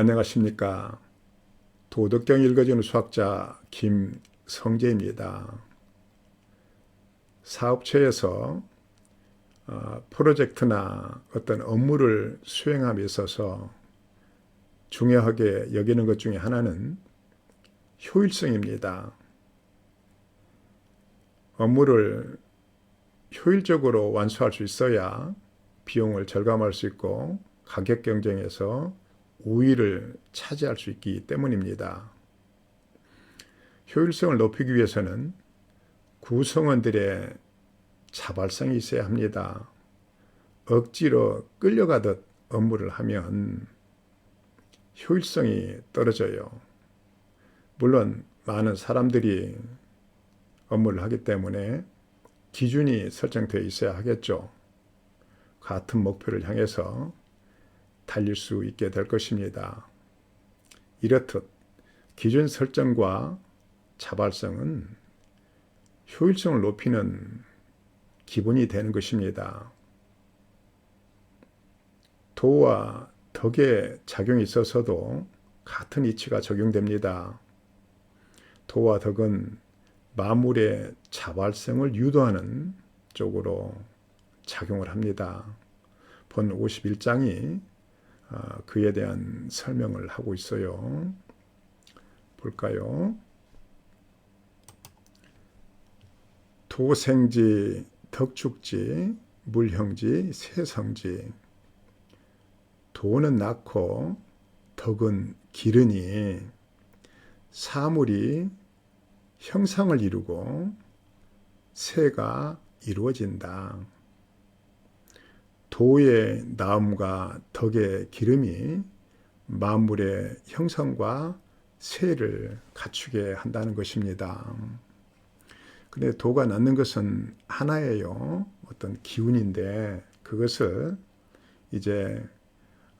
안녕하십니까. 도덕경 읽어주는 수학자 김성재입니다. 사업체에서 어, 프로젝트나 어떤 업무를 수행함에 있어서 중요하게 여기는 것 중에 하나는 효율성입니다. 업무를 효율적으로 완수할 수 있어야 비용을 절감할 수 있고 가격 경쟁에서 우위를 차지할 수 있기 때문입니다. 효율성을 높이기 위해서는 구성원들의 자발성이 있어야 합니다. 억지로 끌려가듯 업무를 하면 효율성이 떨어져요. 물론 많은 사람들이 업무를 하기 때문에 기준이 설정되어 있어야 하겠죠. 같은 목표를 향해서 달릴 수 있게 될 것입니다. 이렇듯 기준 설정과 자발성은 효율성을 높이는 기본이 되는 것입니다. 도와 덕의 작용이 있어서도 같은 이치가 적용됩니다. 도와 덕은 마물의 자발성을 유도하는 쪽으로 작용을 합니다. 본 51장이 아, 그에 대한 설명을 하고 있어요. 볼까요? 도생지, 덕축지, 물형지, 세성지. 도는 낳고 덕은 기르니 사물이 형상을 이루고 새가 이루어진다. 도의 나음과 덕의 기름이 만물의 형성과 세를 갖추게 한다는 것입니다. 근데 도가 낳는 것은 하나예요. 어떤 기운인데 그것을 이제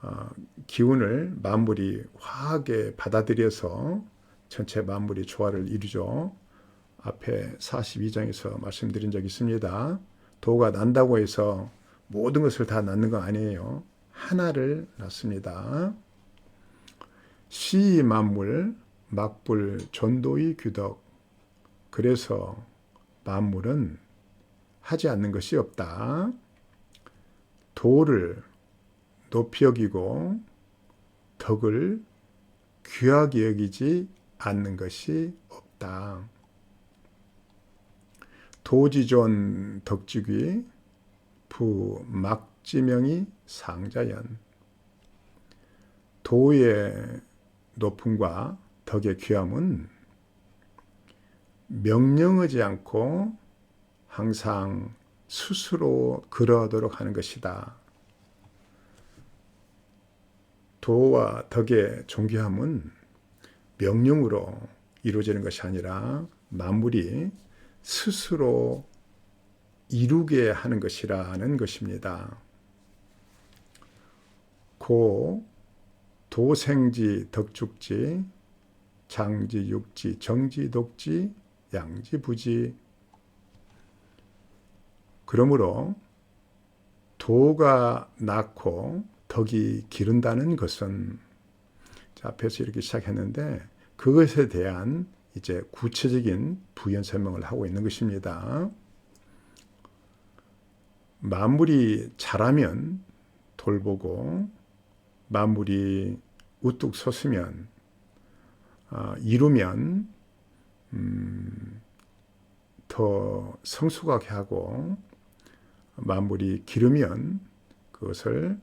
어, 기운을 만물이 화하게 받아들여서 전체 만물이 조화를 이루죠. 앞에 42장에서 말씀드린 적이 있습니다. 도가 난다고 해서 모든 것을 다 낳는 거 아니에요. 하나를 낳습니다. 시 만물, 막불, 전도의 규덕. 그래서 만물은 하지 않는 것이 없다. 도를 높이 여기고 덕을 귀하게 여기지 않는 것이 없다. 도지존 덕지귀 부 막지명이 상자연 도의 높음과 덕의 귀함은 명령하지 않고 항상 스스로 그러하도록 하는 것이다. 도와 덕의 존귀함은 명령으로 이루어지는 것이 아니라 만물이 스스로 이루게 하는 것이라는 것입니다. 고 도생지 덕축지 장지 육지 정지 독지 양지 부지 그러므로 도가 낳고 덕이 기른다는 것은 앞에서 이렇게 시작했는데 그것에 대한 이제 구체적인 부연 설명을 하고 있는 것입니다. 만물이 자라면 돌보고 만물이 우뚝 섰으면 어, 이루면 음, 더 성숙하게 하고 만물이 기르면 그것을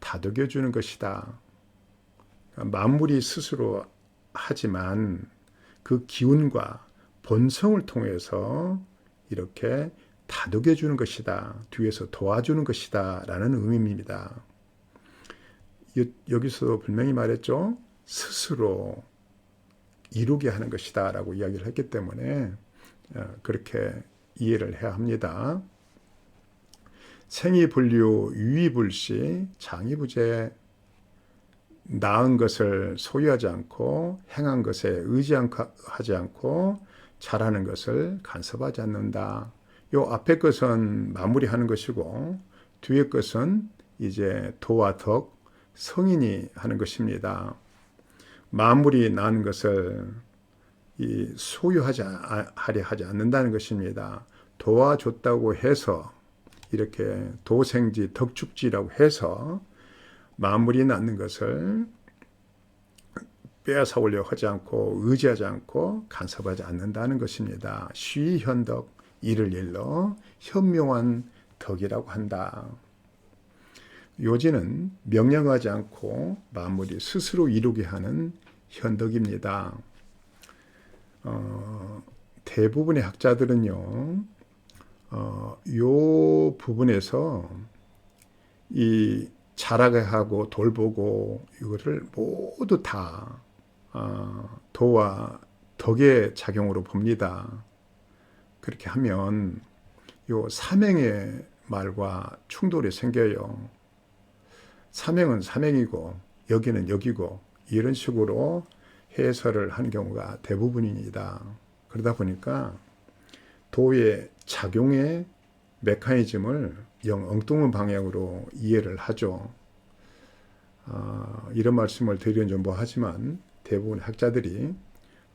다독여 주는 것이다. 만물이 스스로 하지만 그 기운과 본성을 통해서 이렇게 다독여 주는 것이다. 뒤에서 도와주는 것이다. 라는 의미입니다. 여기서 분명히 말했죠. 스스로 이루게 하는 것이다. 라고 이야기를 했기 때문에 어, 그렇게 이해를 해야 합니다. 생이불류 유이불시 장이부재 나은 것을 소유하지 않고 행한 것에 의지하지 않고 잘하는 것을 간섭하지 않는다. 요 앞에 것은 마무리하는 것이고 뒤에 것은 이제 도와 덕 성인이 하는 것입니다. 만물이 난 것을 이 소유하지 하려 하지 않는다는 것입니다. 도와줬다고 해서 이렇게 도생지 덕축지라고 해서 만물이 낳는 것을 빼앗아오려 하지 않고 의지하지 않고 간섭하지 않는다는 것입니다. 쉬현덕 이를 일러 현명한 덕이라고 한다. 요지는 명령하지 않고 만물이 스스로 이루게 하는 현덕입니다. 어, 대부분의 학자들은요, 어, 요 부분에서 이 자라게 하고 돌보고 이거를 모두 다 어, 도와 덕의 작용으로 봅니다. 그렇게 하면 요 사명의 말과 충돌이 생겨요. 사명은 사명이고 여기는 여기고 이런 식으로 해설을 하는 경우가 대부분입니다. 그러다 보니까 도의 작용의 메커니즘을 영 엉뚱한 방향으로 이해를 하죠. 어, 이런 말씀을 드리는 좀 뭐하지만 대부분 학자들이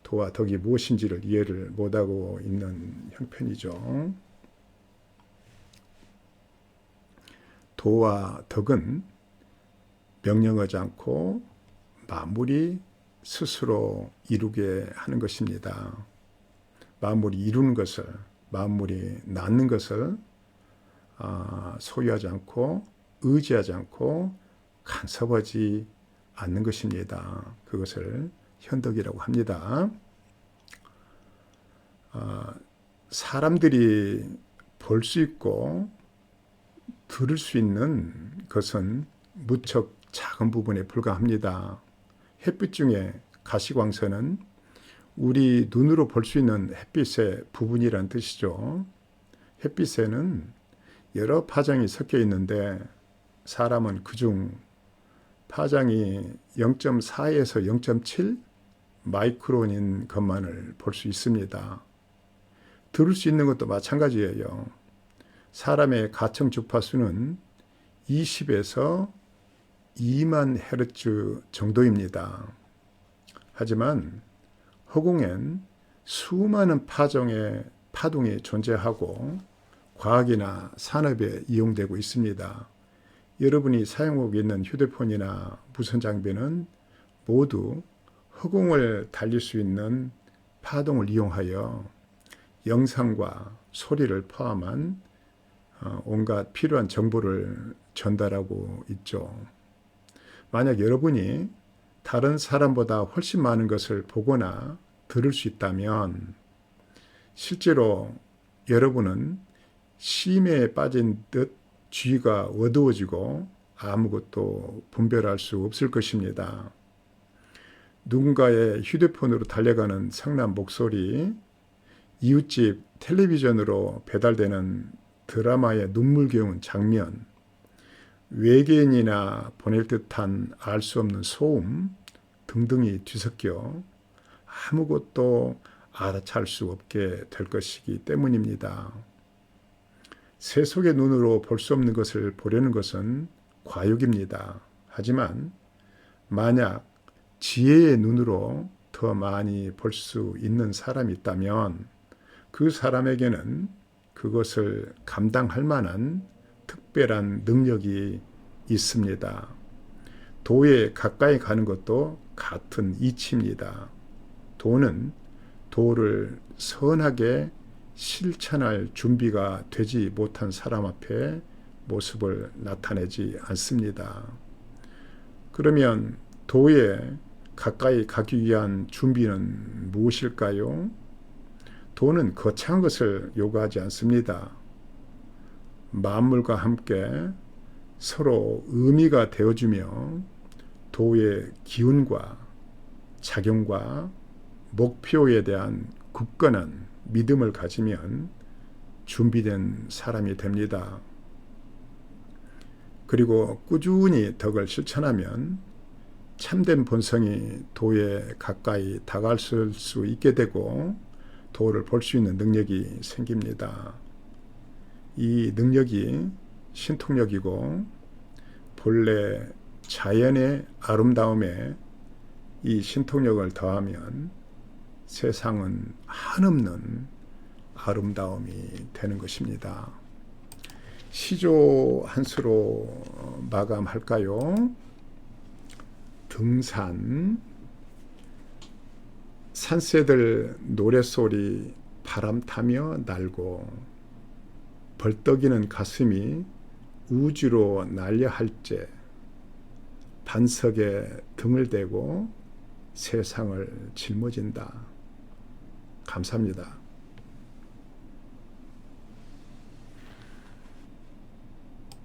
도와 덕이 무엇인지를 이해를 못하고 있는 형편이죠. 도와 덕은 명령하지 않고 마무리 스스로 이루게 하는 것입니다. 마무리 이루는 것을, 마무리 낳는 것을 아, 소유하지 않고 의지하지 않고 간섭하지 않는 것입니다. 그것을 현덕이라고 합니다. 아, 사람들이 볼 수 있고 들을 수 있는 것은 무척 작은 부분에 불과합니다. 햇빛 중에 가시광선은 우리 눈으로 볼 수 있는 햇빛의 부분이란 뜻이죠. 햇빛에는 여러 파장이 섞여 있는데 사람은 그중 파장이 0.4에서 0.7 마이크론인 것만을 볼 수 있습니다. 들을 수 있는 것도 마찬가지예요. 사람의 가청 주파수는 20에서 2만 헤르츠 정도입니다. 하지만 허공엔 수많은 파종의 파동이 존재하고 과학이나 산업에 이용되고 있습니다. 여러분이 사용하고 있는 휴대폰이나 무선 장비는 모두 허공을 달릴 수 있는 파동을 이용하여 영상과 소리를 포함한 어, 온갖 필요한 정보를 전달하고 있죠. 만약 여러분이 다른 사람보다 훨씬 많은 것을 보거나 들을 수 있다면 실제로 여러분은 심해에 빠진 듯 쥐가 어두워지고 아무것도 분별할 수 없을 것입니다. 누군가의 휴대폰으로 달려가는 성난 목소리, 이웃집 텔레비전으로 배달되는 드라마의 눈물겨운 장면, 외계인이나 보낼 듯한 알 수 없는 소음 등등이 뒤섞여 아무것도 알아챌 수 없게 될 것이기 때문입니다. 세속의 눈으로 볼 수 없는 것을 보려는 것은 과욕입니다. 하지만 만약 지혜의 눈으로 더 많이 볼 수 있는 사람이 있다면 그 사람에게는 그것을 감당할 만한 특별한 능력이 있습니다. 도에 가까이 가는 것도 같은 이치입니다. 도는 도를 선하게 실천할 준비가 되지 못한 사람 앞에 모습을 나타내지 않습니다. 그러면 도에 가까이 가기 위한 준비는 무엇일까요? 도는 거창한 것을 요구하지 않습니다. 만물과 함께 서로 의미가 되어주며 도의 기운과 작용과 목표에 대한 굳건한 믿음을 가지면 준비된 사람이 됩니다. 그리고 꾸준히 덕을 실천하면 참된 본성이 도에 가까이 다가갈 수 있게 되고 도를 볼 수 있는 능력이 생깁니다. 이 능력이 신통력이고 본래 자연의 아름다움에 이 신통력을 더하면 세상은 한없는 아름다움이 되는 것입니다. 시조 한 수로 마감할까요? 등산 산새들 노랫소리 바람 타며 날고 벌떡이는 가슴이 우주로 날려 할제 반석에 등을 대고 세상을 짊어진다. 감사합니다.